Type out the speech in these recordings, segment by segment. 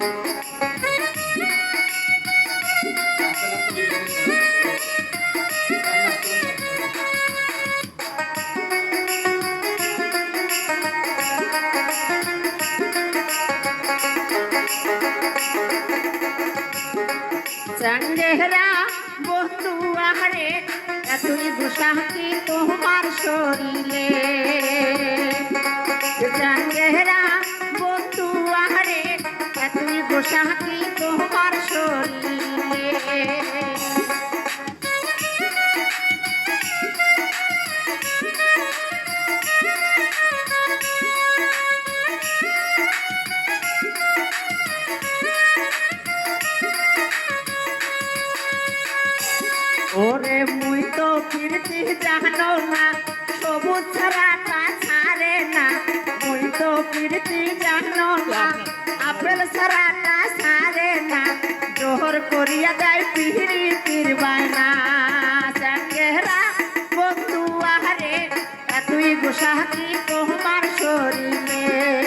চন্দেহরা বন্ধু আহারে এতই দুঃসাহী তোমার শরীরে। দুঃসাহী তোমার শরীরে। ওরে মুই তো ফিরতি জানো না, সবুজ ছাড়াটা ছাড়ে না। মুই তো ফিরতি জানো না। আপেল সারাটা সারে না, জোহর করিয়া যায় পিহরি পিরবায় না চাঙ্গেরা বন্ধু আহারে, এতই গোসাহাতি তোমার শরীরে।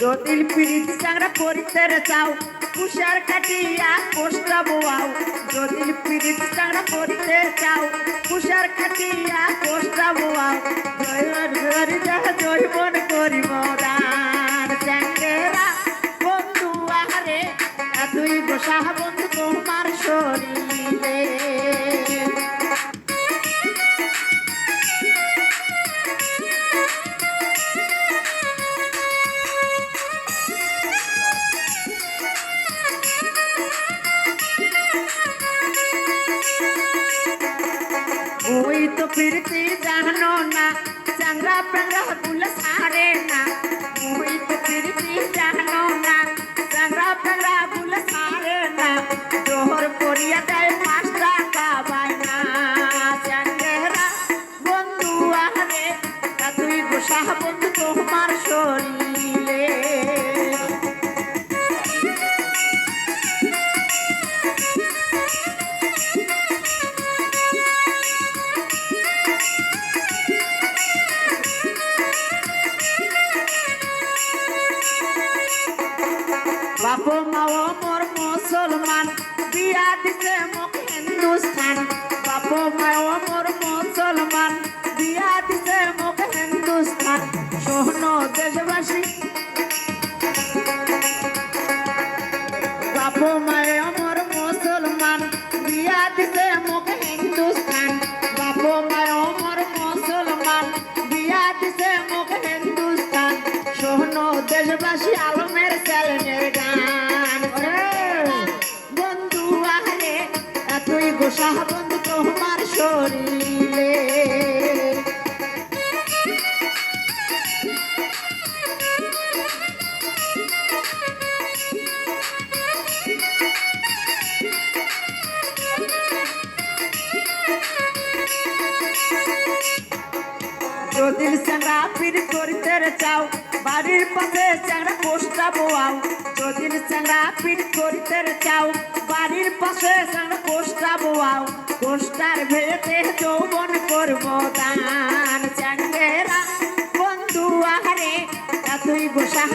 জটিল পিড়িত চাংরা পরিতে চাও কুষার কাটিয়া কোষ্টা বোয়াও। জটিল পিড়িত চাংরা পরিতে চাও কুষার কাটিয়া কোষ্টা বোয়াও। জয় যাহ জয় মন ওই তো ফিরতি জানো না চাংরা প্যাংরা গুল সারে না। ওই তো ফিরতি জানো না চাংরা প্যাংরা গুল সারে না। বাপ মাও মোর মুসলমান বিয়া দিছে মোক হিন্দুস্তান বাপ মাও মোর মুসলমান বিয়া দিছে মোক হিন্দুস্তান সোহন দেশবাসী। বাপ মোর মুসলমান বিয়া দিছে মোক হিন্দুস্তান বাপ মোর মুসলমান বিয়া দিছে মোক হিন্দুস্তান সোহন দেশবাসী আলমের তোমার যদি চাংরা পির করিতে চাও, বাড়ির পাশে চাংরা পোস্টা বোয়াও। যদি চাংরা পির করিতে চাও, বাড়ির পাশে চাংরা পোস্টা বোয়াও। পোস্টার ভেতে যৌবন করব দান চ্যাংরা বন্ধু আহারে এতই গোসাহ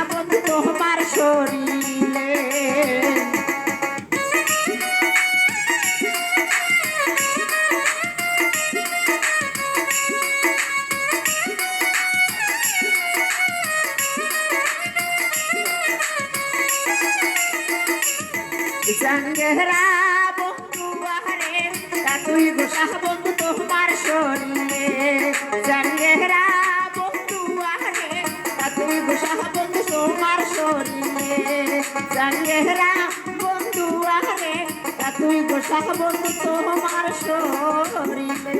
সঙ্গেরা বন্ধু আহারে তুই গোসাহ বন্ধু তোমার শরীরে। সঙ্গেরা বন্ধু আহারে তুই গোসাহ বন্ধু তোমার শরীরে। সঙ্গেরা বন্ধু আহারে তুই গোসাহ বন্ধু তোমার শরীরে।